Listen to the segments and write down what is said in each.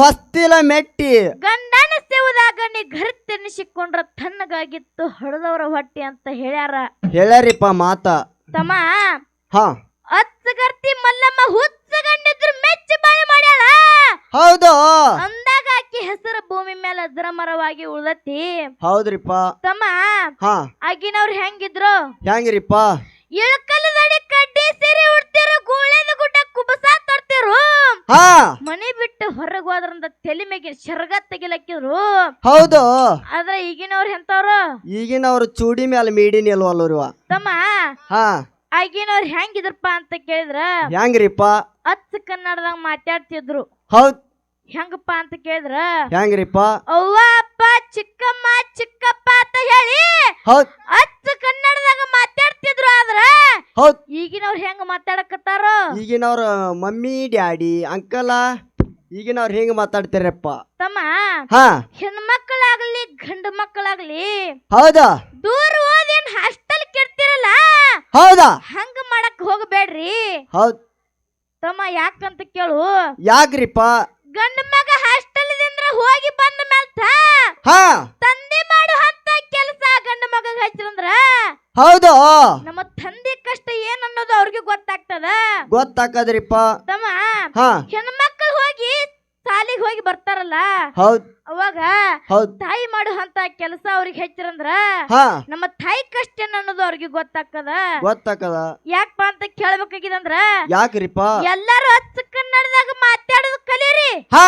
ಹೊಸ್ತಿಲ ಮೆಟ್ಟಿ. ಗಂಡನ ಸೇವದಾಗ ನೀ ತನ್ನಗಾಗಿತ್ತು ಹೊಡೆದವರ ಹೊಟ್ಟೆ ಅಂತ ಹೇಳ್ಯಾರ. ಹೇಳ್ಯಾರಿಪ್ಪ ಮಾತ. ತಮ್ಮ ಹಾ. ಅಚ್ಚಗರ್ತಿ ಮಲ್ಲಮ್ಮ ಹುಚ್ಚಗಂಡಿದ್ರು ಮೆಚ್ಚಿ ಬಾಳೆ ಮಾಡ್ಯಾಳ. ಹೌದು. ಅಂದಾಗ ಆಕಿ ಹೆಸರು ಭೂಮಿ ಮೇಲೆ ಅಜರಮರವಾಗಿ ಉಳ್ದತಿ. ಹೌದ್ರಿಪ್ಪ. ತಮ್ಮ ಹಾ. ಆಗಿನವ್ರು ಹೆಂಗಿದ್ರು? ಹೆಂಗ್ರಿಪ್ಪ? ಇಳಕಲ್ಲದಡಿ ಕಡ್ಡಿ ಸೀರೆ ಉಡ್ತಿರೋ ಗುಳ್ಳೆದ ಗುಡ್ಡ ಕುಬಸ ಹಾ. ಮನೆ ಬಿಟ್ಟು ಹೊರಗೆ ಹೋದ್ರಂದ ತಲೆ ಮೇಗಿನ ಶರ್ಗ ತೆಗಿಲಕ್ಕಿದ್ರು. ಹೌದು. ಆದ್ರೆ ಈಗಿನವ್ರು ಎಂತವ್ರು ಈಗಿನವ್ರು ಚೂಡಿ ಮೇಲೆ ಮೀಡಿ ನಿಲ್ವಲ್ರಿವ ತಮ್ಮ? ಹಾ. ಆಗಿನವ್ರು ಹೆಂಗಿದ್ರಪ್ಪ ಅಂತ ಕೇಳಿದ್ರ? ಹೆಂಗ್ರಿಪ್ಪ? ಅಚ್ಚ ಕನ್ನಡದಾಗ ಮಾತಾಡ್ತಿದ್ರು. ಹೌದ್. ಹೆಂಗಪ್ಪ ಅಂತ ಕೇಳಿದ್ರ? ಹೆಂಗ್ರಿಪ್ಪ? ಅವ್ವ ಅಪ್ಪ ಚಿಕ್ಕಮ್ಮ ಚಿಕ್ಕಪ್ಪ ಅಂತ ಹೇಳಿ ಹೌದ್. ಅಚ್ಚ ಕನ್ನಡದಾಗ ಮಾತಾಡ್ತಿದ್ರು ಆದ್ರ ಹೌದ್. ಈಗಿನವ್ರು ಹೆಂಗ್ ಮಾತಾಡಕತ್ತಾರ? ಈಗಿನವ್ರ ಮಮ್ಮಿ ಡ್ಯಾಡಿ ಅಂಕಲ ಈಗಿನವ್ರು ಹೆಂಗ್ ಮಾತಾಡ್ತಾರಪ್ಪ? ತಮ್ಮ ಹಾ. ಹೆಣ್ಮಕ್ಳಾಗ್ಲಿ ಗಂಡು ಮಕ್ಕಳಾಗ್ಲಿ ಹೌದಾ? ದೂರ ಓದೇನ್ ಹಾಸ್ಟೆಲ್ ಕೆಡ್ತಿರಲ್ಲ? ಹೌದಾ? ಹಂಗ ಮಾಡಕ್ ಹೋಗ್ಬೇಡ್ರಿ. ಹೌದ್. ತಮ್ಮ ಯಾಕಂತ ಕೇಳು. ಯಾಕ್ರಿಪ್ಪ? ಗಂಡ ಮಗ ಹಾಸ್ಟೆಲ್ ಹೋಗಿ ಬಂದ ಮೇಲ್ತ ಹಾ. ತಂದೆ ಮಾಡು ಅಂತ ಕೆಲಸ ಗಂಡ ಮಗ ಹಚ್ಚಿರಂದ್ರ? ಹೌದು. ನಮ್ಮ ತಂದೆ ಕಷ್ಟ ಏನ್ ಅನ್ನೋದು ಅವ್ರಿಗೆ ಗೊತ್ತಾಗ್ತದ? ಗೊತ್ತಾಕದ್ರಿಪ್ಪ. ತಮ್ಮ ಹಾ. ಹೆಣ್ಮಕ್ಳು ಹೋಗಿ ಸಾಲಿಗೆ ಹೋಗಿ ಬರ್ತಾರಲ್ಲ? ಹೌದ್. ಅವಾಗ ಹೌದ್. ತಾಯಿ ಮಾಡು ಅಂತ ಕೆಲಸ ಅವ್ರಿಗೆ ಹೆಚ್ಚಿರಂದ್ರ ಹಾ. ನಮ್ಮ ತಾಯಿ ಕಷ್ಟ ಏನ್ ಅನ್ನೋದು ಅವ್ರಿಗೆ ಗೊತ್ತಾಗ್ತದ? ಗೊತ್ತಾಕದ ಯಾಕಪ್ಪ ಅಂತ ಕೇಳ್ಬೇಕಾಗಿದಂದ್ರ ಯಾಕ್ರಿಪ್ಪ? ಎಲ್ಲಾರು ಹಚ್ಚ ಕನ್ನಡದಾಗ ಮಾತಾಡೋದು ಕಲೀರಿ. ಹಾ.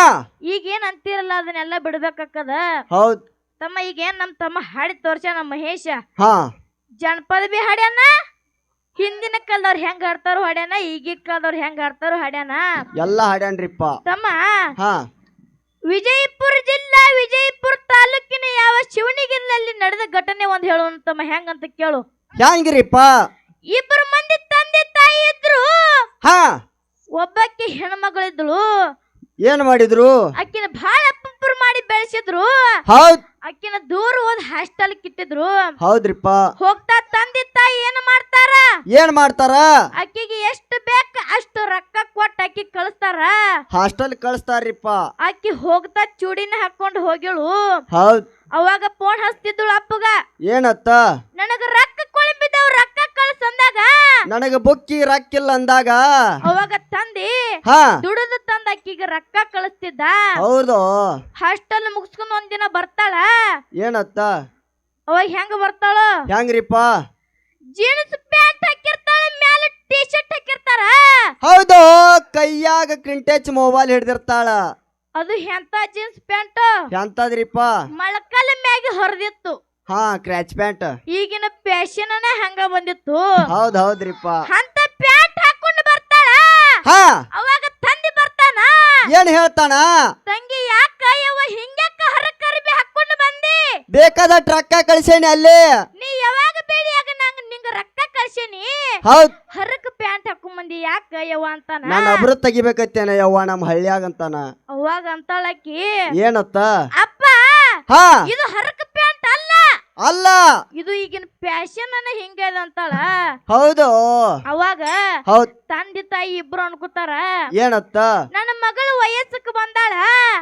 ಈಗ ಏನ್ ಅಂತಿರಲ್ಲ ಅದನ್ನೆಲ್ಲ ಬಿಡ್ಬೇಕಾಕ್ಕದ ಹೌದ್. ತಮ್ಮ ಈಗ ಏನ್ ನಮ್ ತಮ್ಮ ಹಾಡಿ ತೋರ್ಸ ನಮ್ಮ ಮಹೇಶ? ಹಾ. ಜನಪದ ಬಿ ಹಾಡ್ಯಾನ? ಹಿಂದಿನ ಕಾಲದವ್ರು ಹೆಂಗ್ ಹಾಡ್ತಾರೋ ಹಾಡ್ಯಾನ ಈಗಿನ ಕಾಲದವ್ರು ಹೆಂಗ್ ಹಾಡ್ತಾರೋ ಹಾಡ್ಯಾನ? ಎಲ್ಲ ಹಾಡ್ಯಾನ್ರಿಪ್ಪ. ತಮ್ಮ? ಹಾ. ವಿಜಯಪುರ ಜಿಲ್ಲಾ ವಿಜಯಪುರ ತಾಲೂಕಿನ ಯಾವ ಶಿವನಿಗಿರಿನಲ್ಲಿ ನಡೆದ ಘಟನೆ ಒಂದ್ ಹೇಳು ತಮ್ಮ ಹೆಂಗಂತ ಕೇಳು. ಹೆಂಗ್ರಿಪ್ಪ? ಇಬ್ಬರು ಮಂದಿ ತಂದೆ ತಾಯಿ ಇದ್ರು. ಹಾ. ಒಬ್ಬಕ್ಕೆ ಹೆಣ್ಮಗಳಿದ್ಳು. ಏನ್ ಮಾಡಿದ್ರು? ಆಕಿನ ಬಹಳ ಮಾಡಿ ಬೆಳೆಸಿದ್ರು. ಹೌದ್. ಆಕಿನ ದೂರ ಒಂದ್ ಹಾಸ್ಟೆಲ್ ಕಿಟ್ಟಿದ್ರು. ಹೌದ್ರಿಪ್ಪ. ಹೋಗ್ತಾ ತಂದೆ ತಾಯಿ ಏನ್ ಮಾಡ್ತಾರ? ಏನ್ ಮಾಡ್ತಾರ? ಅಕ್ಕಿಗೆ ಎಷ್ಟು ಬೇಕ ಅಷ್ಟು ರೊಕ್ಕ ಕೊಟ್ಟ ಅಕ್ಕಿ ಕಳಿಸ್ತಾರ. ಹಾಸ್ಟೆಲ್ ಕಳಿಸ್ತಾರ್ರಿಪ್ಪ. ಅಕ್ಕಿ ಹೋಗ್ತಾ ಚೂಡಿನ ಹಾಕೊಂಡ್ ಹೋಗಿಳು ಹೌದ್. ಅವಾಗ ಫೋನ್ ಹಚ್ತಿದ್ಳು ಅಪ್ಪಗ. ಏನತ್ತ? ನನಗ ರೊಕ್ಕ ಕೊಳಂಬಿದ್ದವ್ ರೊಕ್ಕ ಕಳ್ಸಂದಾಗ ನನಗ ಬುಕ್ಕಿ ರಕ್ಕಿಲ್ಲ ಅಂದಾಗ. ಅವಾಗ ತಂದಿ ಹಾ. ದುಡಿದು ಆಕಿಗೆ ರೊಕ್ಕ ಕಳಿಸ್ತಿದ್ದ? ಹೌದು. ಹಾಸ್ಟೆಲ್ ಮುಗಿಸ್ಕೊಂಡ್ ಒಂದಿನ ಬರ್ತಾಳ? ಏನತ್ತ? ಅವಾಗ ಹೆಂಗ ಬರ್ತಾಳ? ಹೆಂಗ್ರಿಪ್ಪ? ಜೀನ್ಸ್ ಪ್ಯಾಂಟ್ ಹಾಕಿರ್ತಾಳ ಮ್ಯಾಲ ಟಿ ಶರ್ಟ್ ಹಾಕಿರ್ತಾರ ಹೌದು ಕೈಯಾಗ ಕ್ರಿಂಟೆಚ್ ಮೊಬೈಲ್ ಹಿಡ್ದಿರ್ತಾಳ. ಅದು ಎಂತ ಜೀನ್ಸ್ ಪ್ಯಾಂಟ್? ಎಂತದ್ರಿಪ್ಪ? ಮಳಕಲ್ ಮ್ಯಾಗಿ ಹೊರದಿತ್ತು. ಹಾ ಕ್ರ್ಯಾಚ್ ಪ್ಯಾಂಟ್ ಈಗಿನ ಫ್ಯಾಷನ್ ಹಂಗ ಬಂದಿತ್ತು. ಹೌದ್ ಹೌದ್ರಿಪ್ಪ. ಅಂತ ಪ್ಯಾಂಟ್ ಹಾಕೊಂಡು ಬರ್ತಾಳ. ಹಾ. ಅವಾಗ ಏನ್ ಹೇಳ್ತಾನ? ತಂಗಿ ಯಾಕ ಯವ್ವ ಹಿಂಗ್ಯಾಕ ಹರಕ ಅರ್ಬಿ ಹಾಕೊಂಡು ಬಂದಿ? ಬೇಕಾದ ಟ್ರಕ್ಕ ಕಳ್ಸೇನಿ ಅಲ್ಲಿ. ನೀ ಯಾವಾಗ ಬೇಡಿಯಾಗ ನಂಗ ನಿಂಗ ರೊಕ್ಕ ಕಳ್ಸೇನಿ? ಹೌದ್. ಹರಕ ಪ್ಯಾಂಟ್ ಹಾಕೊಂಡ್ ಬಂದಿ ಯಾಕ ಯವ ಅಂತಾನ? ನಾನು ಅಬ್ರು ತೆಗಿಬೇಕತ್ತೇನ ಯವ್ವ ನಮ್ಮ ಹಳ್ಳಿಯಾಗ ಅಂತಾನ? ಅವಾಗ ಅಂತಾಳಕಿ ಏನತ್ತ? ಅಪ್ಪ ಹಾ. ಇದು ಹರಕ ಅಲ್ಲ. ಇದು ಈಗಿನ ಫ್ಯಾಷನ್ ಅನ್ನ ಹಿಂಗದ ಅಂತಾಳ? ಹೌದು. ಅವಾಗ ಹೌದ್. ತಂದೆ ತಾಯಿ ಇಬ್ರು ಅನ್ಕೋತಾರ. ಏನತ್ತ? ನನ್ನ ಮಗಳು ವಯಸ್ಸಕ್ಕೆ ಬಂದಾಳ.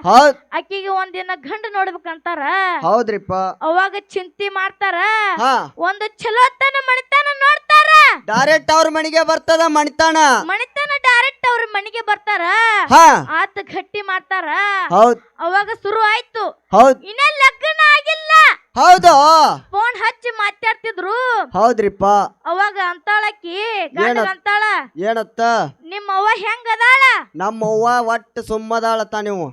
ಹೌದ್. ಆಕಿಗೆ ಒಂದಿನ ಗಂಡ ನೋಡ್ಬೇಕಂತಾರ ಹೌದ್ರಿಪ್ಪ. ಅವಾಗ ಚಿಂತಿ ಮಾಡ್ತಾರ. ಹಾ. ಒಂದು ಚಲೋತನ ಮಣಿತಾನ ನೋಡ್ತಾರ. ಡೈರೆಕ್ಟ್ ಅವ್ರ ಮನೆಗೆ ಬರ್ತದ ಮಣಿತಾನ. ಮಣಿತಾನ ಡೈರೆಕ್ಟ್ ಅವ್ರ ಮನೆಗೆ ಬರ್ತಾರ. ಹಾ. ಆತ ಗಟ್ಟಿ ಮಾಡ್ತಾರ. ಹೌದ್. ಅವಾಗ ಶುರು ಆಯ್ತು. ಹೌದ್. ಇನ್ನ ಲಗ್ನ ಹೌದು. ಫೋನ್ ಹಚ್ಚಿ ಮಾತಾಡ್ತಿದ್ರು. ಹೌದ್ರಿಪ್ಪ. ಅವಾಗ ಅಂತಾಳಕಿ ಗಂಡ ಏನ- ಅಂತಾಳ ಏನತ್ತ? ನಿಮ್ಮ ಅವ್ವ ಹೆಂಗದಾಳ? ನಮ್ಮ ಅವ್ವ ಒಟ್ಟು ಸುಮ್ಮದಾಳತ ನೀವು.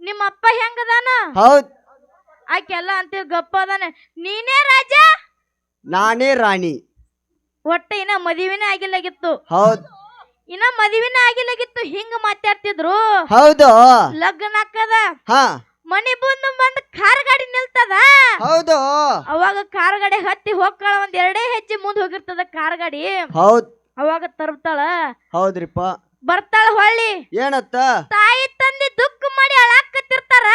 ನಿಮ್ಮ ಅಪ್ಪ ಹೆಂಗದಾನ? ಹೌದ್. ಆಕೆಲ್ಲ ಅಂತೀವಿ ಗಪ್ಪ ಅದಾನ. ನೀನೇ ರಾಜ? ನಾನೇ ರಾಣಿ. ಒಟ್ಟ ಇನ್ನ ಮದುವೆನೇ ಆಗಿಲ್ಲಾಗಿತ್ತು. ಹೌದ್. ಇನ್ನ ಮದುವೆನೇ ಆಗಿಲ್ಲಾಗಿತ್ತು ಹಿಂಗ ಮಾತಾಡ್ತಿದ್ರು. ಹೌದು. ಲಗ್ನ ಹಾಕದ ಹಾ. ಮನಿ ಬಂದು ಬಂದ್ ಕಾರ್ ಗಾಡಿ ನಿಲ್ತದ? ಹೌದು. ಅವಾಗ ಕಾರ್ ಗಾಡಿ ಹತ್ತಿ ಹೋಗ್ತಾಳ ಒಂದ್ ಎರಡೇ ಹೆಜ್ಜೆ ಮುಂದ್ ಹೋಗಿರ್ತದ ಕಾರ್ ಗಾಡಿ. ಹೌದ್. ಅವಾಗ ತರ್ತಾಳ. ಹೌದ್ರಿಪ್ಪ. ಬರ್ತಾಳ ಹೊಳ್ಳಿ. ಏನತ್ತ? ತಾಯಿ ತಂದೆ ದುಃಖ ಮಾಡಿ ಅಳಾಕತ್ತಿರ್ತಾರ.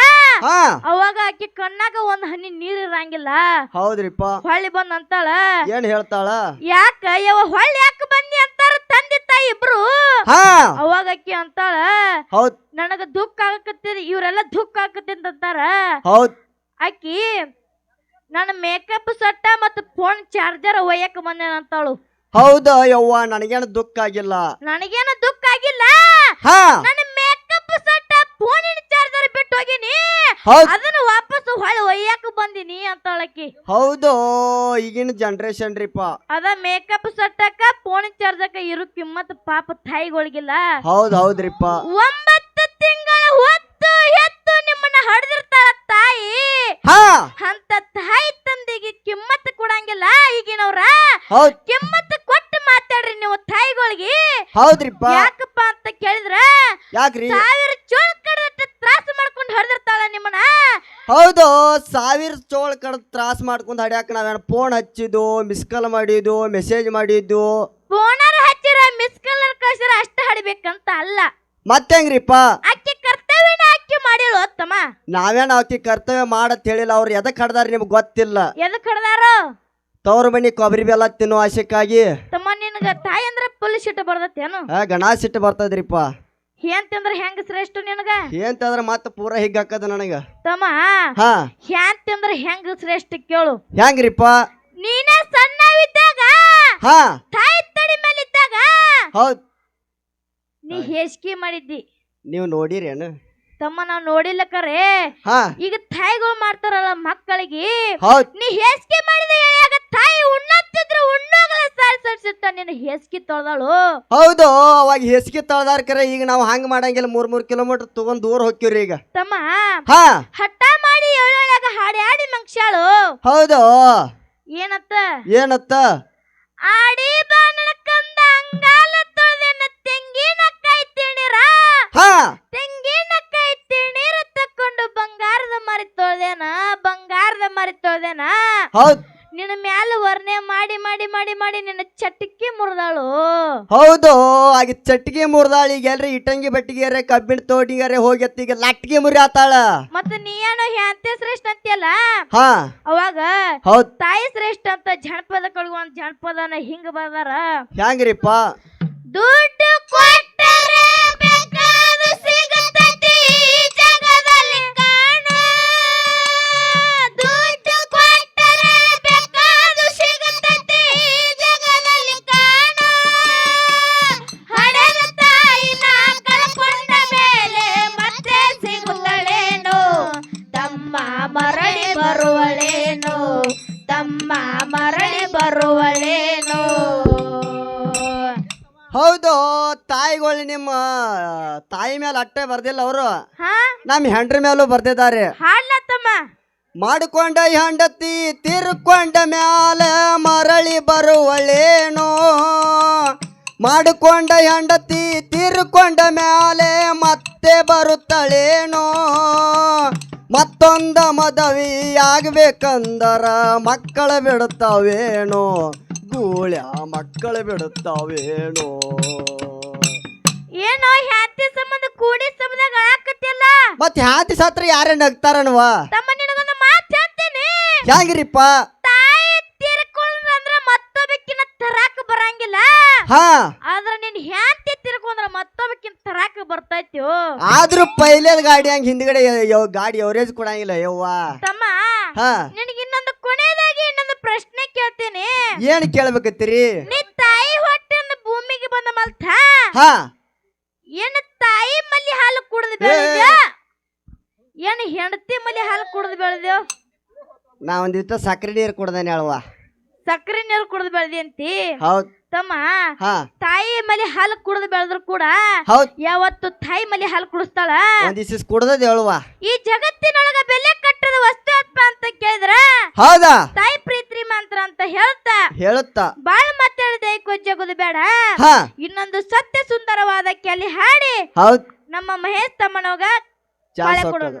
ಹಾ. ಅವಾಗ ಆಕಿ ಕಣ್ಣಾಗ ಒಂದ್ ಹನಿ ನೀರ್ ಇರಂಗಿಲ್ಲ. ಹೌದ್ರಿಪ್ಪ. ಹೊಳ್ಳಿ ಬಂದ್ ಅಂತಾಳ. ಏನ್ ಹೇಳ್ತಾಳ? ಯಾಕ? ಯಾವ ಹೊಳ್ಳಿ ಯಾಕ ಬಂದಿ? ಇಬ್ರು ಹಾ. ಅವಾಗ ಅಕ್ಕಿ ಅಂತಾಳ ಹೌದ್. ನನಗ ದುಃಖ ಆಗಕತ್ತೀರಿ ಇವ್ರೆಲ್ಲ ದುಃಖ ಆಗತ್ತೆ ಅಂತಾರ. ಹೌದ್. ಅಕ್ಕಿ ನನ್ನ ಮೇಕಪ್ ಸಟ್ಟ ಮತ್ತು ಫೋನ್ ಚಾರ್ಜರ್ ಒಯ್ಯಕ್ ಬಂದೇನ ಅಂತಾಳು. ಹೌದ ಯವ್ವ ನನಗೇನು ದುಃಖ ಆಗಿಲ್ಲ. ನನಗೇನು ದುಃಖ ಆಗಿಲ್ಲ? ಹಾ. ನನ್ನ ಮೇಕಪ್ ಸಟ್ಟ ಫೋನಿನ ಚಾರ್ಜರ್ ಬಿಟ್ಟು ಹೋಗಿನಿ? ಅದನ್ನ ವಾಪಸ್ ಹೊಳೆ ಒಯ್ಯಾಕ ಬಂದಿನಿ ಅಂತಾಳಕಿ ಹೌದು ಈಗಿನ ಜನರೇಷನ್ ರೀಪ ಅದ ಮೇಕಪ್ ಸಟ್ಟಕ ಫೋನ್ ಚಾರ್ಜಕ ಇರು ಕಿಮ್ಮತ್ ಪಾಪ ತಾಯಿಗಳಿಗಿಲ್ಲ. ಹೌದ್ ಹೌದ್ರಿಪ್ಪ ಒಂಬತ್ತು ತಿಂಗಳ ಹೊತ್ತು ಎತ್ತು ನಿಮ್ಮನ್ನ ಹಡ್ದಿರ್ತಾಳ ತಾಯಿ. ಹಾ. ಅಂತ ತಾಯಿ ತಂದಿಗೆ ಕಿಮ್ಮತ್ ಕೊಡಂಗಿಲ್ಲ ಈಗಿನವ್ರ. ಹೌದ್. ಕಿಮ್ಮತ್ ಕೊಟ್ಟು ಮಾತಾಡ್ರಿ ನೀವು ತಾಯಿಗಳಿಗೆ. ಹೌದ್ರಿಪ್ಪ ಯಾಕಪ್ಪ ಅಂತ ಕೇಳಿದ್ರ? ಯಾಕ್ರಿ? ಸಾವಿರ ಚೋಳ ಕಡದಟ್ಟು ತ್ರಾಸ ಮಾಡ್ಕೊಂಡು ಹಡ್ದಿರ್ತಾಳ ನಿಮ್ಮನ್ನ ಹೌದು ಸಾವಿರ ಚೋಳ ಕಡೆ ತ್ರಾಸ್ ಮಾಡ್ಕೊಂಡು ಹಡ್ಯಾಕ ನಾವೇನ ಫೋನ್ ಹಚ್ಚಿದ್ದು ಮಿಸ್ ಕಾಲ್ ಮಾಡಿದ್ದು ಮೆಸೇಜ್ ಮಾಡಿದ್ದು. ಫೋನರ್ ಹಚ್ಚಿರ ಮಿಸ್ ಕಲರ್ ಕಳ್ಸಿರ ಅಷ್ಟ ಹಡಿಬೇಕಂತ ಅಲ್ಲ. ಮತ್ತೆ ಹೆಂಗ್ರಿಪ್ಪ ಅಕ್ಕಿ ಕರ್ತವ್ಯ ಅಕ್ಕಿ ಮಾಡಿಳು ತಮ್ಮ ನಾವೇನ ಅಕ್ಕಿ ಕರ್ತವ್ಯ ಮಾಡತ್ ಹೇಳಿಲ್ಲ ಅವ್ರು ಎದಕ್ಕೆ ಕಡ್ದಾರ ನಿಮ್ಗೆ ಗೊತ್ತಿಲ್ಲ. ಎದಕ್ ಹಡ್ದಾರೋ? ತವ್ರ ಮನಿ ಕೊಬ್ಬರಿ ಬೆಲ್ಲ ತಿನ್ನೋ ಆಶಕ್ಕಾಗಿ ತಮ್ಮ ನಿನಗ ತಾಯಿ ಅಂದ್ರೆ ಪುಲ್ ಸಿಟ್ಟು ಬರ್ದತ್ತೇನು ಆ, ಗಣಾ ಸಿಟ್ಟು ಬರ್ತದ್ರಿಪ್ಪ. ಹೆಂತಂದ್ರ ಹೆಂಗ ಶ್ರೇಷ್ಠ ನಿನಗ? ಏಂತಂದ್ರ ಮತ್ತೆ ಪೂರ ಹಿಗ್ ಹಾಕದ ನನಗ. ತಮ್ಮ ಹಾ. ಹೆಂತಂದ್ರ ಹೆಂಗ ಶ್ರೇಷ್ಠ ಕೇಳು. ಹೆಂಗ್ರಿಪ್ಪ? ನೀನ ಸಣ್ಣವಿದ್ದಾಗ ಹಾ. ತಾಯಿ ತಡಿ ಮೇಲೆ ಇದ್ದಾಗ ಹೌದ್. ನೀ ಹೇಸಿಗೆ ಮಾಡಿದ್ದಿ. ನೀವು ನೋಡಿರೇನು? ತಮ್ಮ ನಾವ್ ನೋಡಿಲ್ಲ ಕರೆ. ಹಾ. ಈಗ ತಾಯಿಗಳು ಮಾಡ್ತಾರಲ್ಲ ಮಕ್ಕಳಿಗೆ ಹೌದ್. ನೀ ಹೇಸಿಗೆ ಮಾಡಿದ ಎಳೆಯಾಗ ತಾಯಿ ಉಣ್ಣತ್ತಿದ್ರು ಉಣ್ಣೋಗಲ ಸಾರಿ ಸಡ್ಸಿಟ್ಟ ನಿನ್ನ ಹೇಸಿಗೆ ತೊಳ್ದಾಳು. ಹೌದು ಅವಾಗ ಹೆಸ್ಗೆ ತಳ್ದಾರ ಕರೆ ಈಗ ನಾವು ಹಂಗ ಮಾಡಂಗಿಲ್ಲ ಮೂರ್ ಮೂರ್ ಕಿಲೋಮೀಟರ್ ತಗೊಂಡ್ ದೂರ ಹೋಗ್ತೀವ್ರಿ ಈಗ. ತಮ್ಮ ಹಾ. ಹಠ ಮಾಡಿ ಹಾಡಿ ಹಾಡಿ ಮಂಗ್ಸ್ಯಾಳು. ಹೌದು. ಏನತ್ತ? ಏನತ್ತ? ಆಡಿ ಬಾನನ ಕಂದ ಅಂಗಾಲ ತೊಳೆದೆನ ತೆಂಗಿನಕಾಯಿ ತಿಣಿರ. ಹಾ. ತೆಂಗಿನಕಾಯಿ ತಿಣಿರ ತಕ್ಕೊಂಡು ಬಂಗಾರದ ಮರಿ ತೊಳ್ದೇನ ಬಂಗಾರದ ಮರಿ ತೊಳ್ದೇನ. ಹೌದ್. ಮ್ಯಾಲ ವರ್ಣೆ ಮಾಡಿ ಮಾಡಿ ಮಾಡಿ ಮಾಡಿ ನಿನ್ನ ಚಟಕಿ ಮುರಿದಾಳು. ಹೌದು ಆಗ ಚಟ್ಟಿಗೆ ಮುರಿದಾಳು. ಈಗ ಎಲ್ರಿ ಇಟ್ಟಂಗಿ ಬಟ್ಟಿಗೆರೆ ಕಬ್ಬಿಣ ತೋಟಿಗೆರೆ ಹೋಗಿ ಈಗ ಲಟ್ಗೆ ಮುರಿ ಆತಾಳ. ಮತ್ತ ನೀ ಏನೋ ಹ್ಯಾಂತೆ ಶ್ರೇಷ್ಠ ಅಂತೀಯಲ್ಲ? ಹಾ. ಅವಾಗ ಹೌದ್. ತಾಯಿ ಶ್ರೇಷ್ಠ ಅಂತ ಜನಪದ ಕಳ್ಗೊಂಡ್ ಒಂದ್ ಜನಪದನ ಹಿಂಗ ಬರ್ದಾರ ಹೆಂಗ್ರಿಪ್ಪ? ದುಡ್ಡು ಮೇಲೆ ಅಟ್ಟೆ ಬರ್ದಿಲ್ಲ ಅವರು. ಹಾ? ನಮ್ಮ ಹೆಂಡ್ರ ಮೇಲೂ ಬರ್ದಿದ್ದಾರೆ ಮಾಡಿಕೊಂಡ ಹೆಂಡತಿ ತಿರ್ಕೊಂಡ ಮ್ಯಾಲೆ ಮರಳಿ ಬರುವಳೇನೋ. ಮಾಡಿಕೊಂಡ ಹೆಂಡತಿ ತಿರ್ಕೊಂಡ ಮ್ಯಾಲೆ ಮತ್ತೆ ಬರುತ್ತಳೇನೋ. ಮತ್ತೊಂದ ಮದವಿ ಆಗ್ಬೇಕಂದರ ಮಕ್ಕಳ ಬಿಡುತ್ತಾವೇನೋ. ಗೂಳ್ಯ ಮಕ್ಕಳು ಬಿಡುತ್ತಾವೇನೋ. ಏನೋ ಹ್ಯಾತಿ ಸಂಬಂಧ ಕೂಡಿ ಸಂಬಂಧ ಅಳಾಕತ್ತಿಲ್ಲ ಮತ್ ಹ್ಯಾತಿ ಸತ್ರ ಯಾರೇ ನಗ್ತಾರನ್ವ? ತಮ್ಮ ನಿನಗೊಂದು ಮಾತು ಹೇಳ್ತೀನಿ. ಹೆಂಗ್ರಿಪ್ಪ ತಾಯಿ ತೀರ್ಕೊಂಡ್ರಂದ್ರ ಮತ್ತೊಬ್ಬಕ್ಕಿನ ತರಾಕ ಬರಂಗಿಲ್ಲ. ಹಾ. ಆದ್ರ ನಿನ್ ಹ್ಯಾತಿ ತಿರ್ಕೊಂಡ್ರ ಮತ್ತೊಬ್ಬಕ್ಕಿನ ತರಾಕ ಬರ್ತೈತ್ಯೋ. ಆದ್ರೂ ಪೈಲೇದ್ ಗಾಡಿ ಹಂಗ ಹಿಂದ್ಗಡೆ ಯ- ಗಾಡಿ ಎವರೇಜ್ ಕೊಡಂಗಿಲ್ಲ ಯವ್ವ. ತಮ್ಮ ಹಾ. ನಿನಗೆ ಇನ್ನೊಂದು ಕೊನೆಯದಾಗಿ ಇನ್ನೊಂದು ಪ್ರಶ್ನೆ ಕೇಳ್ತೀನಿ. ಏನ್ ಕೇಳ್ಬೇಕತ್ತೀರಿ? ನಿನ್ ತಾಯಿ ಹೊಟ್ಟೆಯಿಂದ ಭೂಮಿಗೆ ಬಂದ ಮಲ್ತ? ಹಾ. ಏನು ತಾಯಿ ಮಲ್ಲಿ ಹಾಲು ಕುಡಿದು ಬೆಳೆದ್ಯ ಏನು ಹೆಂಡತಿ ಮಲ್ಲಿ ಹಾಲು ಕುಡಿದು ಬೆಳೆದ್ಯೋ ನಾ ಒಂದಿಷ್ಟ ಸಕ್ರೆ ನೀರು ಕುಡ್ದೇನೆ ಹೇಳುವ ಸಕ್ಕರೆ ನೀರು ಕುಡಿದು ಬೆಳೆದಿ ಹೌದ್. ತಮ್ಮ ಹಾ. ತಾಯಿ ಮಲಿ ಹಾಲು ಕುಡಿದು ಬೆಳೆದ್ರು ಕೂಡ ಹೌದ್. ಯಾವತ್ತು ತಾಯಿ ಮಲಿ ಹಾಲು ಕುಡಿಸ್ತಾಳ? ಕುಡ್ದದ್ ಹೇಳುವ. ಈ ಜಗತ್ತಿನೊಳಗ ಬೆಲೆ ಕಟ್ಟದ ವಸ್ತು ಅಪ್ಪ ಅಂತ ಕೇಳಿದ್ರ? ಹೌದಾ? ತಾಯಿ ಪ್ರೀತಿ ಮಂತ್ರ ಅಂತ ಹೇಳ್ತಾ ಹೇಳುತ್ತ. ಬಾಳ ಮಾತಾಡಿದೆ ಕೊಜ್ಜಗುದು ಬೇಡ. ಹಾ. ಇನ್ನೊಂದು ಸತ್ಯ ಸುಂದರವಾದ ಕೆಲಿ ಹಾಡಿ. ಹೌದ್. ನಮ್ಮ ಮಹೇಶ್ ತಮ್ಮನೋಗ ಚಾಳೆ ಕೊಡೋದು.